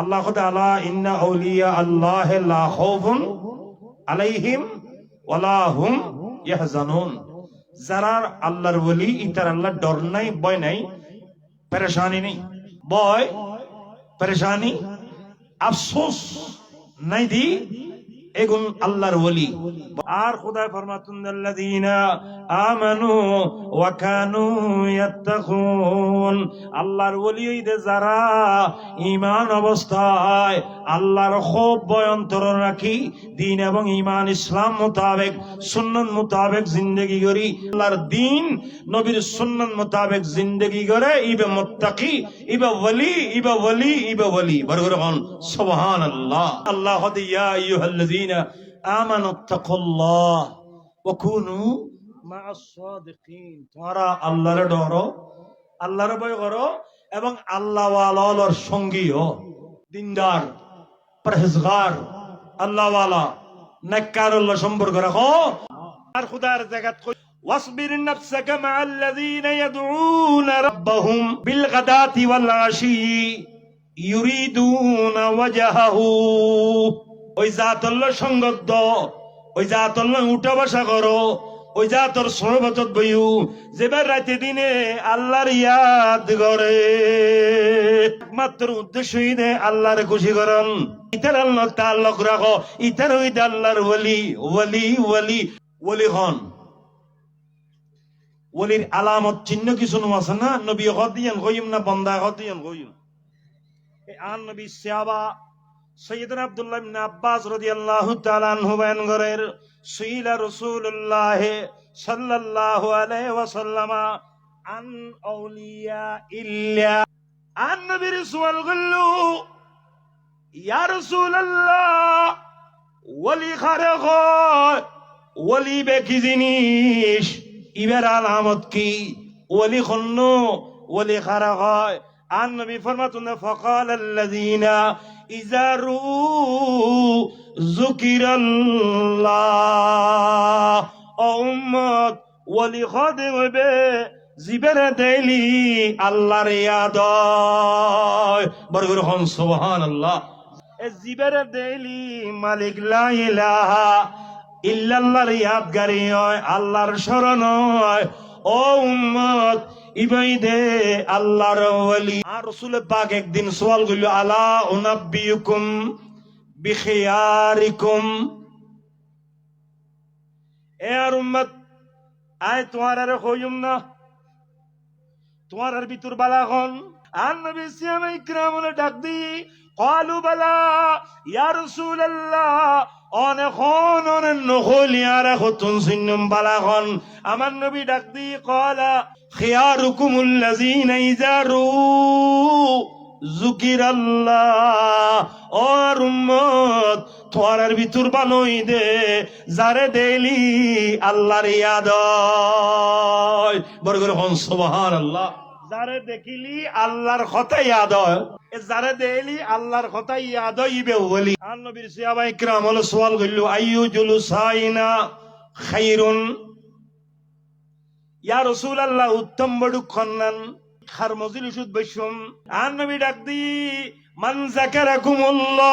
আল্লাহ তাআলা, ইন্না আউলিয়া আল্লাহ লা খাউফুন আলাইহিম ওয়ালা হুম ইয়াহজানুন। যারা আল্লাহর ওলি ইতার আল্লাহ ডর নাই, ভয় নাই, পেরেশানি নেই। ভয়, পেরেশানি, আফসোস নাই দি এগুন আল্লাহর ওলি। আর খুদায় ফরমাতুন আল্লাযীনা আমানু ওয়া কানু ইয়াত্তাকুন আল্লাহর ওলি যারা ঈমান অবস্থায় আল্লাহর খুব অন্তর রাখি, দিন এবং ঈমান ইসলাম মোতাবেক, সুন্নাত মোতাবেক জিন্দেগি করি। আল্লাহর দিন নবীর সুন্নাত মোতাবেক জিন্দেগি করে, ইবে মুত্তাকি, ইবে ওলি ইবে ওলি ইবে ওলি। বরগর হন সুবহানাল্লাহ। আল্লাহ ইয়া আইয়ুহাল্লাযীনা আমানু তাকুল্লাহ ওয়া কুনু মা'আস সাদিকিন তোমরা আল্লাহর ডরো আল্লাহর ভয় করো এবং আল্লাহ ওয়ালার সঙ্গী হও দিনদার পরহেজগার আল্লাহ ওয়ালা নেককার আল্লাহ সম্পর্ক রাখো আর খুদার জায়গাত কই واصبر نفسك مع الذين يدعون ربهم بالغداة والعشي يريدون وجهه ওই জাতল্য সঙ্গত ওই জাতল্য উঠা বসা করো, ওই জাতর সহবতত বইউ যেবার রাতে দিনে আল্লাহর ইয়াদ করে একমাত্র উদ্দেশ্য দে আল্লাহর খুশি করন ইতার আল্লাহ তাল্লক রাখো, ইতার ওই আল্লাহর ওলি ওলি ওলি ওলি হন। ওলির আলামত চিহ্ন কিছু আছে না? নবী হদিয়ান কইম না বন্দা হদিয়ান এই আন নবী সিয়াবা সৈয়দ আব্দুল্লাহ ইবনে আব্বাস রাদিয়াল্লাহু তাআলা আনহু বয়ান করেন, সুইলা রাসূলুল্লাহ সাল্লাল্লাহু আলাইহি ওয়াসাল্লাম আন আউলিয়া ইল্লা আন নবীর সুয়াল গল্লু, ইয়া রাসূলুল্লাহ ওলি খারে হয় ওলি বে কি জিনিস, ইবের আলামত কি? ওলি খন্ন খারা হয় আন নবী ফরমাতুন ফকাল আল্লাযীনা রু যুকিরাল্লাহ ও উম্মত ওলি খাদে হবে জিবেরে দেলি আল্লাহর ইয়াদ বরগুর হন, সুবহানাল্লাহ। এ জিবেরে দেলি মালিক লা ইলাহা ইল্লাল্লাহর ইয়াদগারি হয় আল্লাহর শরণ হয় ও উম্মত ইবাই দে আল্লাহর ওয়ালি। আর রাসূল পাক একদিন সওয়াল কইল আলা উনাব্বিয়ুকুম বিখিয়ারিকুম? এ আর উম্মত, আয় তোমার আর হইম না। তোমার আর বিতুর বালা হন। আর নবী সিয়াম ইকরাম ডাক দি قالوا بلى يا رسول الله অনেকক্ষণ অনেক নহলি আর এখন সিন্নম বালাখন আমার নবী ডাক দি কলা খিয়ারুকুমুল্লাযীনা ইজারু জুকিরাল্লাহ আর উম্মত তোয়ার ভিতর বানই দে যারে দেলি আল্লাহর ইয়াদ বরগর হন সুবহানাল্লাহ যারে দেখিলি আল্লাহর কথা ইয়াদ যারে দেলি আল্লাহর কথা ইয়াদ হইবে বলি। আর নবীর সাহাবা ইকরাম হলো আইয়ু খাইরুন? ইয়া রাসূলুল্লাহ, উত্তম বড়ু খন্নান খার মজিল সুদ বৈশম। আর নবী ডাক দি, মান যাকারাকুমুল্লাহ।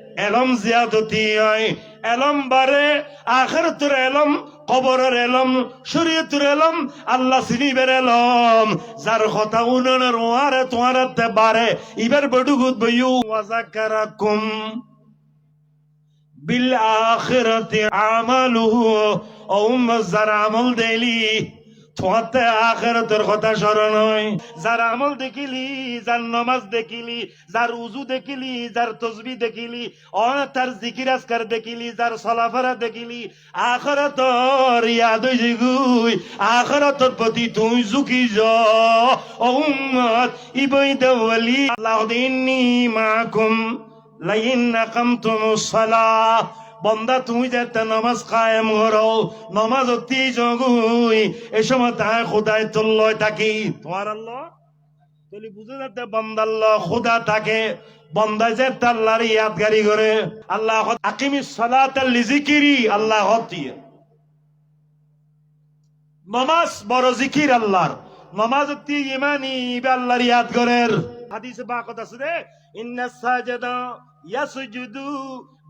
এলম জিয়াদতি হয়। এলম বারে আখের তোর এলম, কবরের এলম, শরীয়তুর এলম, আল্লাহ সিনিবের এলম। যার কথা উননের ওয়ারে তোমার তে বারে। ইবার বডুগুত বইউ ওয়াজাকারাকুম বিল আখিরাতি আমালুহু, ও উম্মত যার আমল দেলি তোমাতে আখেরাতের কথা স্মরণ হয়। যার আমল দেখিলি, যার নমাজ দেখিলি, যার উজু দেখিলি, যার তসবি দেখিলি অ তার জিকির আজকার দেখিলি, যার সলাফারা দেখিলি, আখরাতর ইয়াদ জিগুই আখরাতর প্রতি তুই ঝুঁকি য। উম্মত ইবই দেওয়ালি আল্লাহ দিন্নি মাকুম লাইন বন্দা, তুমি যাতে নামাজ কায়েম করো নামাজ অতি জগুই? এই সময় তাই খোদায় তুল্লয় থাকি। তোমার আল্লাহ? তুলি বুঝে যাতে বন্দাল্লাহ খোদা থাকে। বন্দায় যে আল্লাহর ইয়াদগারি করে। আল্লাহ আকিমি সালাত লিজিকিরি আল্লাহ হতিয়ে নমাজ বড় জিকির আল্লাহর। নমাজ অতি ইমানি আল্লাহর ইয়াদ করের হাদিসে বা কথা আছে রে ইন্না সাজাদা ইয়াসজুদু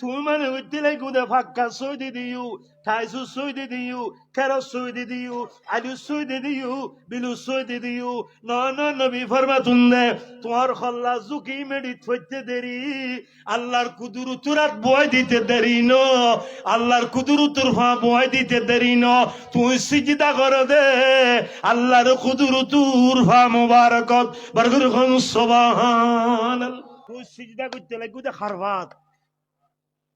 তুমি মানে উদ্দিলে গুদে ফাক্কা সই দি দিও ঠাইসু সই দি দিও কেরো সই দি দিও আলু সই দি দিও বিলু সই দি দিও ন ন নবী ফরমা তুন্দে তোমার খল্লা জুকি মেডি থইতে দেরি আল্লাহর কুদুরু তুরাত বয় দিতে দেরি ন আল্লাহর কুদুরু তুরফা বয় দিতে দেরি ন তুই সিজদা কর দে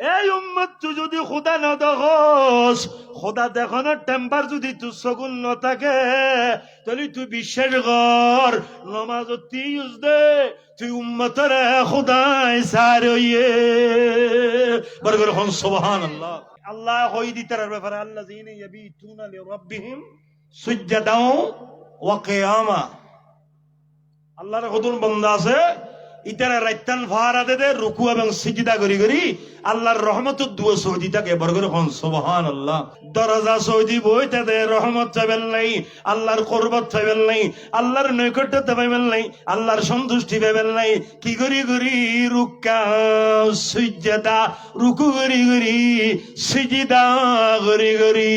এই উম্মত তুই যদি খোদা না দেখস, খোদা দেখানোর টেম্পার যদি তুই সগুন ন থাকে, তাহলে তুই বিশ্বাস কর নমাজ তুই ইউজ দে, তুই উম্মতর খোদাই সার ইয়ে বরগর হন সুবহান আল্লাহ আল্লাহ হই দিতার ব্যাপারে আল্লাহ জিনে ইয়াবিতুনা লিরাব্বিহিম সুজদাও ওয়া কিয়ামা। আল্লাহর কদুর বান্দা আছে দে রুকু আল্লাহর আল্লাহ নাই নাই নৈকট্য পাইবেন নাই, আল্লাহর সন্তুষ্টি পাইবেন নাই। কি করি করি? রুক্কা, সিজদা, রুকু করি করি, সিজদা করি করি।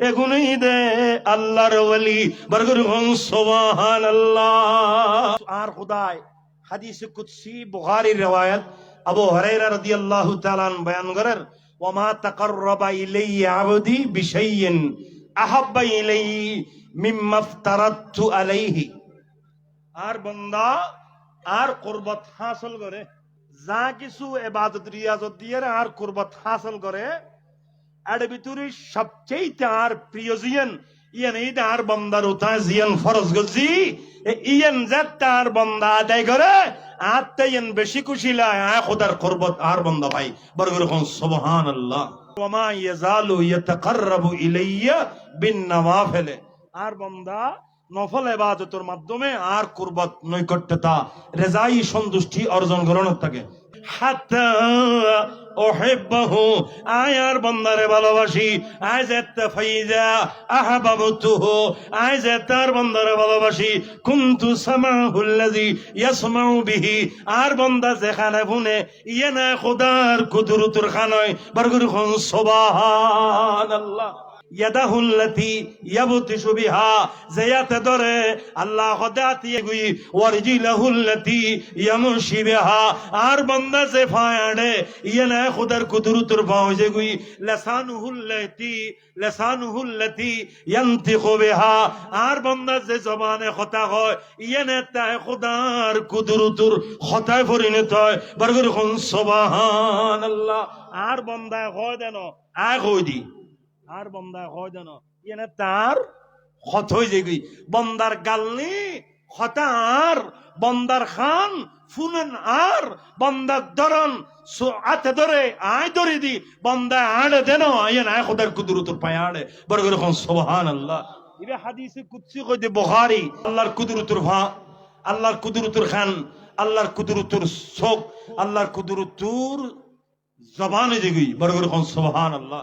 এগুলোই দে আল্লাহর ওলি বরগর সুবহান আল্লাহ আর খুদায় হাদিস কুদসি, বুখারীর riwayat আবু হুরায়রা রাদিয়াল্লাহু তাআলা বয়ান করেন, ওমা তাকাররাবা ইলাইয়া আবদি বিশাইইন আহাব্বা ইলাইহি মিম্মা ইফতারাতু আলাইহি। আর বান্দা আর কুরবত হাসিল করে, যা কিছু ইবাদত রিয়াজত দিয়ে আর কুরবত হাসিল করে, এর ভিতরে সবচেয়ে তার প্রিয় জিয়ান ইয়ান এই তার বন্দার উঠা জিয়ান ফরজ গজি ইয়ান যে তার বন্দা আদায় করে আত্মা ইয়ান বেশি খুশি লাই আ খোদার কুরবত আর বন্দা ভাই বরগর কোন সুবহানাল্লাহ। ওমা ইয়াজালু ইয়াতাকাররাবু ইলাইয়া বিন নওয়াফিল আর বন্দা নফল ইবাদতের মাধ্যমে আর কুরবত নৈকট্যতা, রেজাই সন্তুষ্টি অর্জন করানোর থাকে। হাত্তা ওহেব্বাহু আয় আর বন্দারে ভালোবাসি। আয় যে ফাইজা আহাবাবতুহু। আয় যে তার বন্দারে ভালোবাসি। কুনতু সামাহুল্লাযী ইয়াসমাউ বিহি। আর বন্দা যেখানে শুনে ইয়ে না খোদার কুদরতুর খানয় বরগুর খন সুবহানাল্লাহ। ইয়াদাহুল্লাতি ইয়াবতিশু বিহা জায়াতে ধরে আল্লাহ খদাতি গুই ওয়ারজিলাহুল্লাতি ইয়ামশি বিহা। আর বান্দা যে ফায়াড়ে ইয়ানা খুদার কুদরতুর পাওজে গুই লাসানুহুল্লাতি লাসানুহুল্লাতি ইয়ান্তিকু বিহা। আর বান্দা যে জবানে কথা হয় ইয়ানা তাই খুদার কুদরতুর খতায় পরিণত হয়। বরগর খন সুবহানাল্লাহ। আর বান্দা হয় দেন আ কই দি। আর বন্দা হয় যেন এনে তার ক্ষত হয়ে যাই বন্দার গালনি হতা আর বন্দার খান, ফুনেন আর, বন্দার ধরন আতে ধরে, আয় ধরে দি, বন্দা আড়ে দেন আয় না খোদার কুদরতুর পায় আড়ে। বড় করে কোন সুবহান আল্লাহ ইবে হাদিসে কুদসি কইতে বুখারী। আল্লাহর কুদরতুর ভা, আল্লাহর কুদরতুর খান, আল্লাহর কুদরতুর শোক, আল্লাহর কুদরতুর জবানে যেগুই বড় করে কোন সুবহান আল্লাহ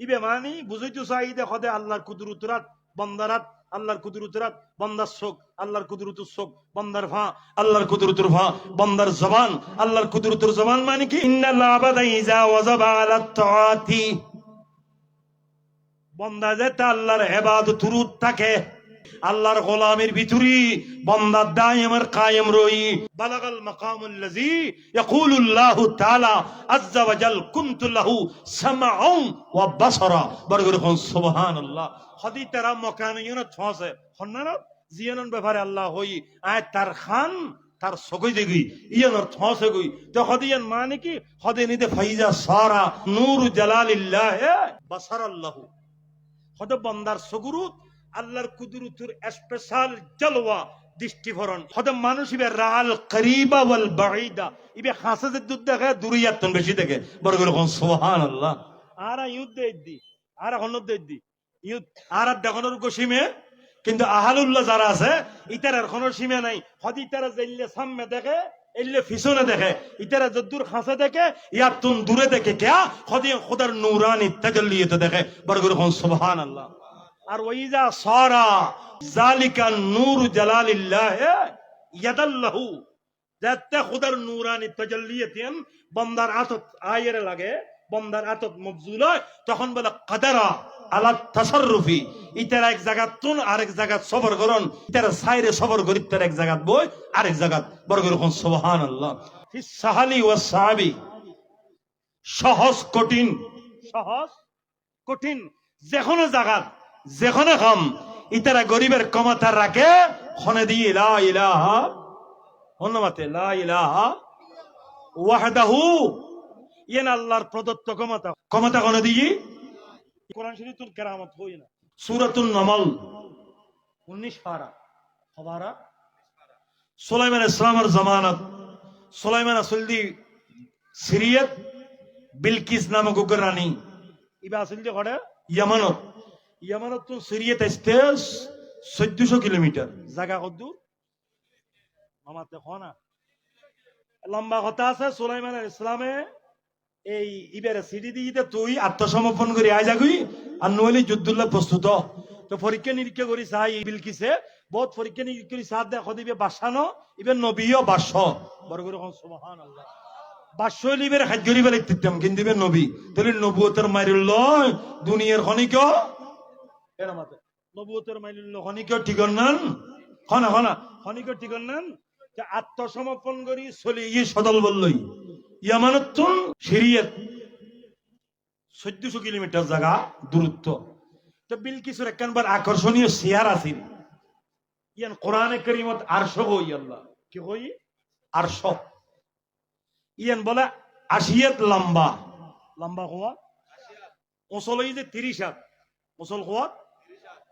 ইবে মানি চাই খদে আল্লাহর কুদরুতরাত বন্দারাত আল্লাহর কুদরুতরাত বন্দার শোক, আল্লাহর কুদরতুর শোক, বন্দার ভা আল্লাহর কুদরতুর ভা বন্দার জবান, আল্লাহর কুদরতুর জবান মানে কি? ইন্নাল আবাদা ইজা ওয়াজাবা আলা তাআতি বন্দা যে আল্লাহর এবাদত রুত থাকে। আল্লাহর গোলামের ভিতরি বন্দার দায়মের কায়েম রই। বালাগাল মাকামুল লাযী ইয়াকুলুল্লাহু তাআলা আজ্জা ওয়া জাল কুনতু লাহু সুবহানাল্লাহ। ছসে জিয়ানন ব্যাপারে আল্লাহ হই, আয় তার খান, তার সগই দেগি ইয়ানোর থসে গই তো হদিয়ান মানে কি? হদে নিতে ফাইজা সারা নূর জালালিল্লাহ বাসারাল্লাহু। হদ বন্দার সগুরুত আল্লাহর কুদরতুর স্পেশাল জলওয়া, দৃষ্টিভরণ। হদ মানুষ ইবে রাল করিবা ওয়াল ইবে দেখে দুরিয়াতন বেশি দেখে। বড় করে কোন ইউদ ইউদ কিন্তু আহালুল্লাহ যারা আছে, ইতার আর কোনো সীমা নাই। হদ ইতারা যাইলে সামনে দেখে এলে পিছনে দেখে। ইতারা যদ্দুর খাসে দেখে ইয়ার তুন দূরে দেখে কেয়া খদি খোদার নূরানি তাজাল্লিয়তে দেখে। বড় করে কোন আর ওইজা সারা জালিকা নূর জালালিল্লাহ ইয়াদাল্লাহু যাতে খুদার নূরানি তাজাল্লিয়াতিন, বন্দার আতত আয়ের লাগে, বন্দার আতত মবজুল হয়, তখন বলে কাদারা আলা তাসাররুফি, ইতার এক জায়গাত তুন, আরেক জায়গাত সবর করন, ইতার সাইরে সবর করি তার এক জায়গাত বই, আরেক জায়গাত বড় করে কোন, সুবহানাল্লাহ। ফি সাহালি ওয়া সাহাবি, সহজ কঠিন সহজ কঠিন যে কোনো যে কোনো কাম ইতারা গরিবের ক্ষমতা রাখে, খনে দিয়ে লা ইলাহা অন্যমাতে লা ইলাহা ওয়াহদাহু। ইয়েন আল্লাহর প্রদত্ত ক্ষমতা। ক্ষমতা খনে দিয়ে? কোরআন শরীফুল কেরামত হই না। সূরাতুন নমল। 19 পারা। হবারা সুলাইমান ইসলামের জামানত। সুলাইমান আসল দি সিরিয়াত, বিলকিস নামক রানী ইবা আসল যে ঘরে ইয়ামানত। ইয়ামানত তো সিরিয়াত আসতে চোদ্দশো কিলোমিটার। জায়গা কত লম্বা কথা আছে সুলাইমান ইসলামে এই ইবারে সিডি দিয়ে তুই আত্মসমর্পণ করে আয় যাগুই আর নইলে যুদ্ধুল্লাহ প্রস্তুত। তো পরীক্ষা নিরীক্ষা করি চাই বিলকিসে বহুত পরীক্ষা নিরীক্ষা করি সাথ দেখো দিবে বাসানো ইবে নবীও বাস বড় করে সুবহান আল্লাহ বাস্য লিবের খাদ্য লিবে লিখতাম কিন্তু নবী। তাহলে নবুয়তের মারিল দুনিয়ার খনিক। এরা নবুয়তের ঠিকন নান ঠিকন নান যে আত্মসমর্পণ করি, চলি ই সদল বললই। ইয়ামানতুন সিরিয়াত চোদ্দশো কিলোমিটার জায়গা, দূরত্ব। তো বিলকিসুর একখানবার আকর্ষণীয় চেয়ার আছিল ইয়ান কোরআনে করিমত আরশ হই আল্লাহ? কি হই আরশ। ইয়ান বলে আশিয়াত লম্বা। লম্বা হওয়া ওসল হইতে তিরিশ হাত। ওসল হওয়া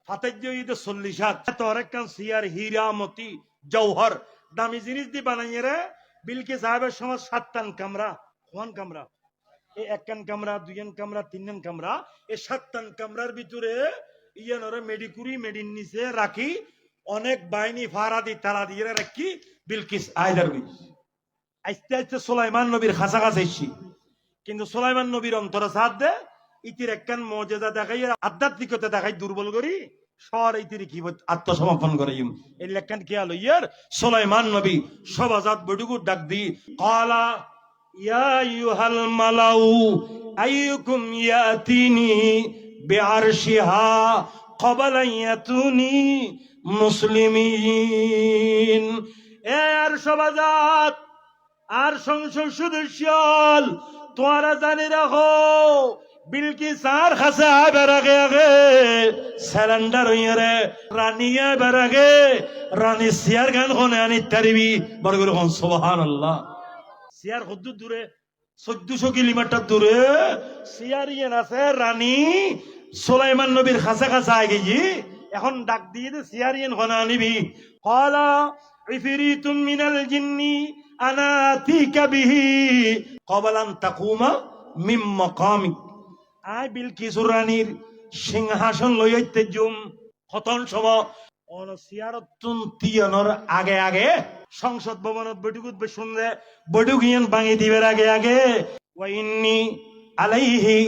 ফাতাজ্য হইতে চল্লিশ হাত। তোর একখান চেয়ার হীরামতি জৌহর দামি জিনিস দি বানাইয়ে রে। বিলকি সাহেবের সময় সাতটান কামরা কোন কামরা এই একখান কামরা দুইখান কামরা তিনখান কামরা এই সাতটান কামরার ভিতরে ইয়ান ওরা মেডিকুরি, মেডিন নিচে রাখি, অনেক বাহিনী ফাড়া দি তারা দিয়ে রাখি, বিলকিস আয়দার বি আস্তে আস্তে সোলাইমান নবীর খাসা কাছাইছি কিন্তু সোলাইমান নবীর অন্তরে সাথ দে ইতির একখান মর্যাদা দেখাই আধ্যাত্মিকতা দেখাই দুর্বল করি, সর ইতির কি আত্মসমর্পণ করে ইম। এই লেখান কি আলো ইয়ার সোলাইমান নবী সবাজাত বডুগু ডাক দি, কালা, ইয়া আইয়ুহাল মালাউ, আইয়ুকুম ইয়াতিনি বিআরশিহা ক্বাবলা ইয়াতুনি মুসলিমিন এ আর সবাজাত আর সংসদ সদস্য তোমরা জানি রাখো বিলকিস আর খাসে আবার আগে। স্যালেন্ডার হইয়ারে রানিয়া এবার আগে রানী সিয়ার গান কোনে আনি তারিবি। বরগুলো কোন সুবহান আল্লাহ সিয়ার কত দূরে, চোদ্দশো কিলোমিটার দূরে। সিয়ার ইয়েন আছে রানী সোলাইমান নবীর খাসা খাসা আগে এখন ডাক দিয়ে দে, সিয়ার ইয়েন কোনে আনিবি। কলা ইফরিতুম মিনাল জিন্নি, আনা আতিকা বিহি। কবলান তাকুমা মিম মাকামিক আয় বিলকিসুর রানীর সিংহাসন লইতে জুম। কতন সম অন সিয়ারতুন তিয়ানোর আগে আগে সংসদ ভবনত বৈঠকুত শুনলে বৈঠক ইয়ান ভাঙি দিবের আগে আগে। ওয়াইন্নি আলাইহি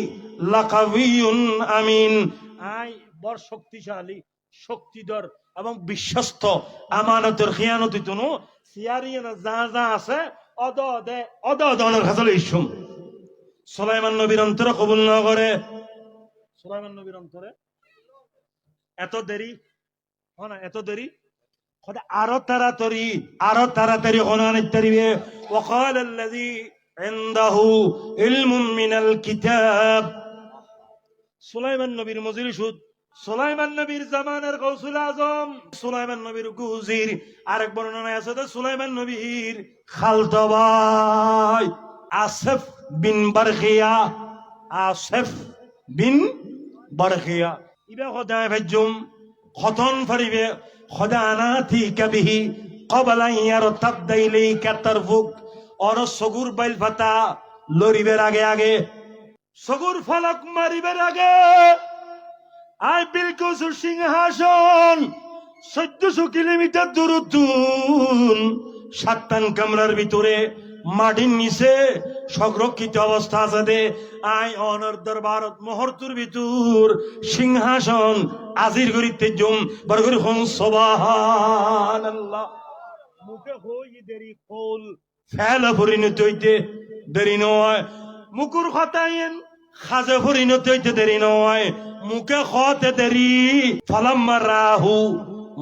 লাকাবিয়ুন আমিন। আই বড় শক্তিশালী, শক্তিধর এবং বিশ্বস্ত, আমানতের খিয়ানতি তুনু। সিয়ারিয়ানা যা যা আছে অদ অদে অদ অদনের কাছে ইসুম সুলাইমান নবীর অন্তরে কবুল না করে সুলাইমান নবীর অন্তরে এত দেরি হয় না এত দেরি খোদা আরো তাড়াতাড়ি আরো তাড়াতাড়ি কোরআন তারিবে وقال الذي عنده علم من الكتاب সুলাইমান নবীর মজির সুদ সুলাইমান নবীর জামানের কৌসুল আজম সুলাইমান নবীর গুজির আরেক বর্ণনায় আছে তো সুলাইমান নবীর খালতো ভাই আসেফ বিন বারখিয়া আসেফ বিন বারখিয়া ইবা খদায় ভেজুম খতন ফারিবে, খদা আনাথি কাবিহি কবলা ইয়ার তাবদাইলি কাতারফুক অর সগুর বাইল ফাতা লরিবের আগে আগে। সগুর ফলক মারিবের আগে আই বিলকুসুর সিংহাসন, চোদ্দশো কিলোমিটার দূরত্বন সাতটান কামরার ভিতরে মাটির নিচে সংরক্ষিত অবস্থা আছে আই অনর দরবারত মহর্তুর ভিতর সিংহাসন আজির করিতে জুম বরগরি হং সবাহান আল্লাহ মুখে হই দেরি কল, ফেলা পরিণত হইতে দেরি নয়। মুকুর খতাইন, খাজে পরিণত হইতে দেরি নয়। মুখে খতে দেরি। ফালাম্মা রাহু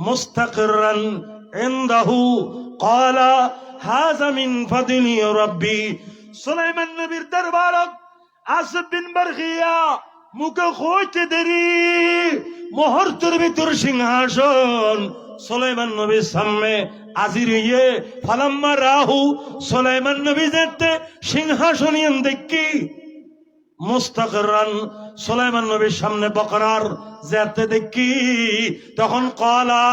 মুস্তাকিরান ইনদাহু। ক্বালা হাযা মিন ফাদলি রাব্বি। সুলাইমান নবীর দরবারত আসব বিন বারখিয়া মুখে খইতে দেরি। মুহূর্তের ভিতর সিংহাসন সুলাইমান নবীর সামনে আজির ইয়ে ফালাম্মা রাহু, সুলাইমান নবী যেতে সিংহাসনিয়ন দেখি মুস্তাকরান সুলাইমান নবীর সামনে বকরার যেতে দেখি। তখন কলা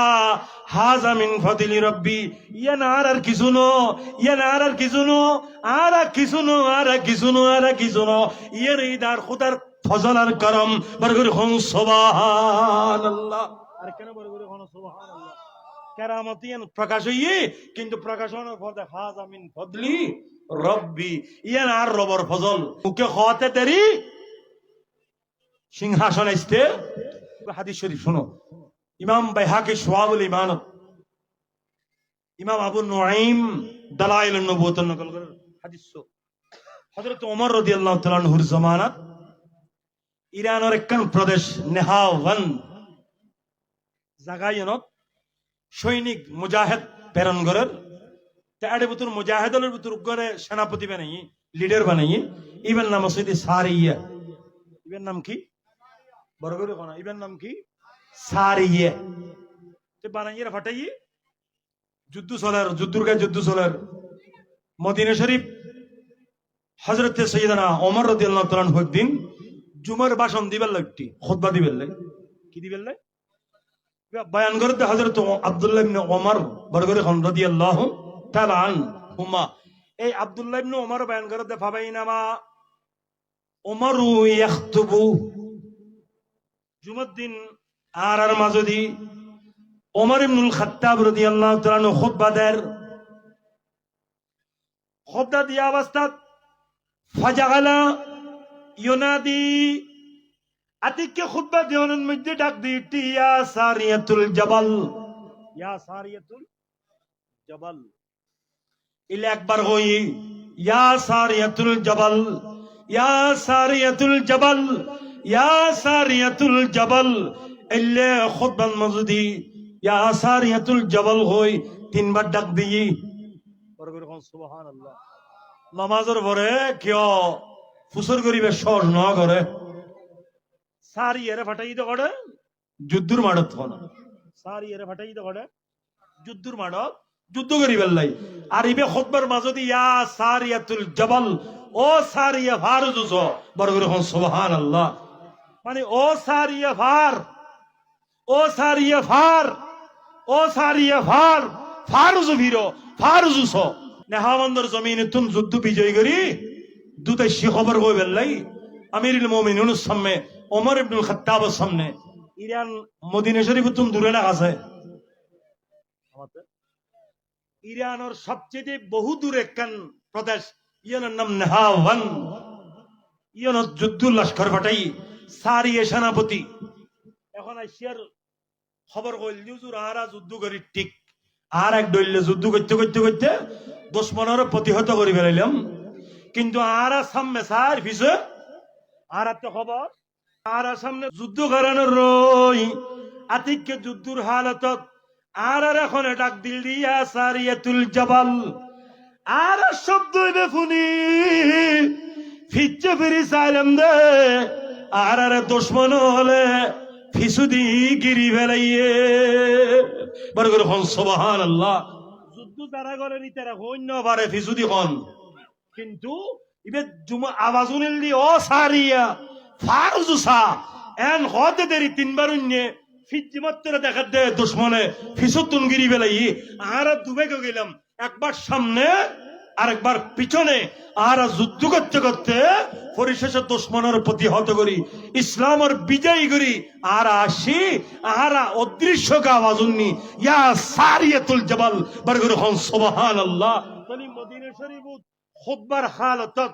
হাজা মিন ফদিলি রব্বি ইয়ে না আর আর কিছু নো ইয়ে না আর আর কিছু নো, আর আর কিছু নো, আর আর কিছু নো, আর আর কিছু নো। ইয়ে রে দার খুদার ফজল আর করম, বরগুর হং সুবহানাল্লাহ। আর কেন বরগুর হং সুবহানাল্লাহ? কেরামতিয়ান প্রকাশ হইয়ে, কিন্তু প্রকাশ হওয়ার পর দেখা জামিন ফদলি রব্বি ইয়ান আর রবর ফজল। মুখে খাওয়াতে দেরি? সিংহাসন আসতে? হাদিস শরীফ শোনো। ইমাম বাইহাকে সোয়াবুল ইমান ইমাম আবু নুআইম দালাইল নবুয়ত নকল করেন হাদিস হযরত ওমর রাদিয়াল্লাহু তাআলা আনহুর জামানাত ইরানের একখান প্রদেশ নেহাওয়ান জাগায়নত সৈনিক মুজাহিদ প্রেরণ করেন তাড়ে বুতুর মুজাহিদলের বুতুর করে সেনাপতি বানাই লিডার বানাই ইবেন নাম সারিয়া। ইবেন নাম কি? বড় করে কোনা ইবেন নাম কি? তে বানাইয়ে ফাটাই যুদ্ধ চলার যুদ্ধর গায়ে যুদ্ধ চলার মদিনা শরীফ হজরত সৈয়দানা ওমর রাদিয়াল্লাহু তাআলা আনহু একদিন জুমার ভাষণ দিবেন লাগটি খুতবা দিবেন লাই কি দিবেন লাই বয়ান করতে হজরত আব্দুল্লাহ ইবনে ওমর বরগরে খন রাদিয়াল্লাহু তাআলা আনহুমা। এই আব্দুল্লাহ ইবনে ওমর বয়ান করতে ফাবাইনামা। ওমরু ইয়াখতুবু। জুমার দিন আর আর মাঝদি ওমর ইবনুল খাত্তাব রাদিয়াল্লাহু তাআলা খুতবা দেন। খুতবা দিয়া অবস্থাত ফাজাগালা ইউনাদি, আতিককে খুতবা দেওয়ানের মধ্যে ডাক দিটি ইয়া সারিয়াতুল জাবাল। ইয়া সারিয়াতুল জাবাল। ইলে একবার হই, ইয়া সারিয়াতুল জাবাল, ইয়া সারিয়াতুল জাবাল, ইয়া সারিয়াতুল জাবাল ইলে খুতবান মজুদি ইয়া সারিয়াতুল জাবাল হই তিনবার ডাক দিই। কোন সুবহানাল্লাহ। নামাজের পরে কিয় ফুসর করিবে সর ন করে? সারি এরে ফাটাই দে করে যুদ্ধর মাডত হন। সারি এরে ফাটাই দে করে যুদ্ধর মাডত যুদ্ধ করি বেল্লাই আর ইবে খুতবার মাঝদি ইয়া সারিয়াতুল জাবাল ও সারিয়া ফারুজুস বড় করে হন সুবহানাল্লাহ। মানে ও সারিয়া ফার ও সারিয়া ফার ও সারিয়া ফার ফারুজু ভিরো ফারুজুস নেহাবন্দর জমিনে তুম যুদ্ধ বিজয় করি দুতে সে খবর হয়ে বেল্লাই আমিরুল মোমিনুল সামনে ওমর ইবনুল খাত্তাবের সামনে। ইরান মদিনা শরীফ তুম দূরে না আছে। ইরানের সবচেয়ে বহু দূরে একখান প্রদেশ ইয়ানের নাম নেহাওয়ান। ইয়ানত যুদ্ধ লস্কর ফাটাই সারিয়ে সেনাপতি। এখন আসিয়ার খবর কইল নিউজুর আরা যুদ্ধ করি, ঠিক। আর এক দৈল্য যুদ্ধ করতে করতে করতে দুশ্মনের প্রতিহত করে ফেলাইলাম। কিন্তু আর সামনে সার পিছে আর একটা খবর আর সামনে যুদ্ধ করানোর রই আতিককে যুদ্ধর হালতত। আর আর এখন ডাক দিল দিয়া সারিয়াতুল জাবাল। আর শব্দ হইবে ফুনি ফিচ্ছে ফিরি সাইলাম দে আর আর দুশ্মন হলে ফিসুদি গিরি ফেলাইয়ে। বড় করে হন সুবহান আল্লাহ যুদ্ধ তারা করে নি, তারা হইন্য পারে ফিসুদি হন। কিন্তু ইবে জুমা আওয়াজুনিল দি ও সারিয়া ফারুজুসা এন হতে দেরি তিনবার উন্নে, ফিজি মাত্র দেখা দে দুশ্মনে, ফিসুতুন গিরি বেলাই আর দুবে গেলাম, একবার সামনে আর একবার পিছনে আর যুদ্ধ করতে করতে পরিশেষে দুশ্মনের প্রতি হত করি, ইসলামের বিজয়ী করি। আর আসি, আর অদৃশ্য আওয়াজ উন্নি ইয়া সারিয়াতুল জবাল, বরগুর হন সুবহানাল্লাহ। তলি মদিনা শরীফ খুতবার হালতত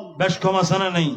বেশ কমাসানা নেই।